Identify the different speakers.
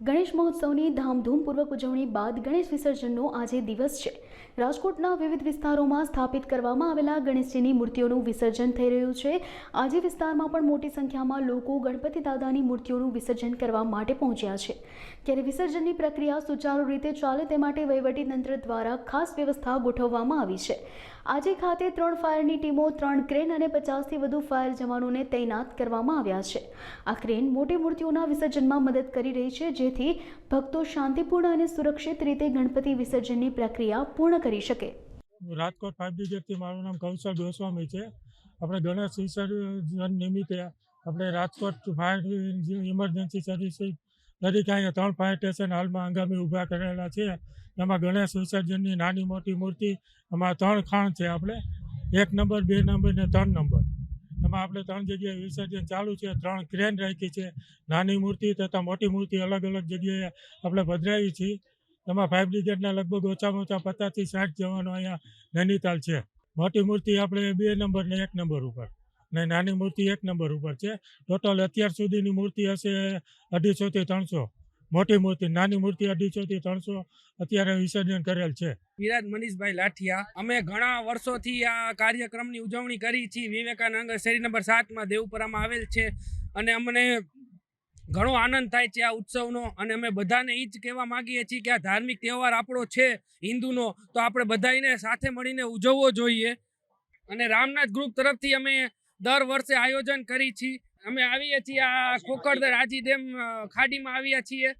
Speaker 1: ગણેશ મહોત્સવની ધામધૂમપૂર્વક ઉજવણી બાદ ગણેશ વિસર્જનનો આજે દિવસ છે. રાજકોટના વિવિધ વિસ્તારોમાં સ્થાપિત કરવામાં આવેલા ગણેશજીની મૂર્તિઓનું વિસર્જન થઈ રહ્યું છે. આજે વિસ્તારમાં પણ મોટી સંખ્યામાં લોકો ગણપતિ દાદાની મૂર્તિઓનું વિસર્જન કરવા માટે પહોંચ્યા છે. ત્યારે વિસર્જનની પ્રક્રિયા સુચારુ રીતે ચાલે તે માટે વહીવટીતંત્ર દ્વારા ખાસ વ્યવસ્થા ગોઠવવામાં આવી છે. આજે ખાતે ત્રણ ફાયરની ટીમો, ત્રણ ક્રેન અને પચાસથી વધુ ફાયર જવાનોને તૈનાત કરવામાં આવ્યા છે. આ ક્રેન મોટી મૂર્તિઓના વિસર્જનમાં મદદ કરી રહી છે જેથી ભક્તો શાંતિપૂર્ણ અને સુરક્ષિત રીતે ગણપતિ વિસર્જનની પ્રક્રિયા પૂર્ણ કરી શકે.
Speaker 2: રાજકોટ ફાયર બ્રિગેડથી મારું નામ કૌશલ ગોસ્વામી છે. આપણે ગણેશ વિસર્જન નિમિત્તે આપણે રાજકોટ ફાયર ઇમરજન્સી સર્વિસ તરીકે અહીંયા ત્રણ ફાયર સ્ટેશન હાલમાં હંગામી ઊભા કરેલા છે. એમાં ગણેશ વિસર્જનની નાની મોટી મૂર્તિ, એમાં ત્રણ ખાણ છે આપણે. એક નંબર બે નંબર ને ત્રણ નંબર એમાં આપણે ત્રણ જગ્યાએ વિસર્જન ચાલુ છે, ત્રણ ક્રેન રાખી છે. નાની મૂર્તિ તથા મોટી મૂર્તિ અલગ અલગ જગ્યાએ આપણે પધરાવી છીએ એમાં ફાયર બ્રિગેડના લગભગ ઓછામાં ઓછા પચાસથી સાઠ જવાનો અહીંયા નૈનીતાલ છે. મોટી મૂર્તિ આપણે બે નંબર ને એક નંબર ઉપર ને નાની મૂર્તિ એક નંબર ઉપર છે. ટોટલ અત્યાર સુધીની મૂર્તિ હશે અઢીસોથી ત્રણસો. મોટી મૂર્તિ, નાની મૂર્તિ અઢીસોથી ત્રણસો અત્યારે વિસર્જન કરેલ છે.
Speaker 3: વિરાજ મનીષભાઈ લાઠિયા, અમે ઘણા વર્ષોથી આ કાર્યક્રમની ઉજવણી કરી છે વિવેકાનંદ શેરી નંબર સાતમાં દેવપુરામાં આવેલ છે અને અમને ઘણો આનંદ થાય છે આ ઉત્સવનો અને અમે બધાને એ જ કહેવા માંગીએ છીએ કે આ ધાર્મિક તહેવાર આપણો છે હિન્દુનો, તો આપણે બધાને સાથે મળીને ઉજવવો જોઈએ. અને રામનાથ ગ્રુપ તરફથી અમે દર વર્ષે આયોજન કરી છીએ. અમે આવીએ છીએ આ ખોખરદર આજી ડેમ ખાડીમાં આવ્યા છીએ.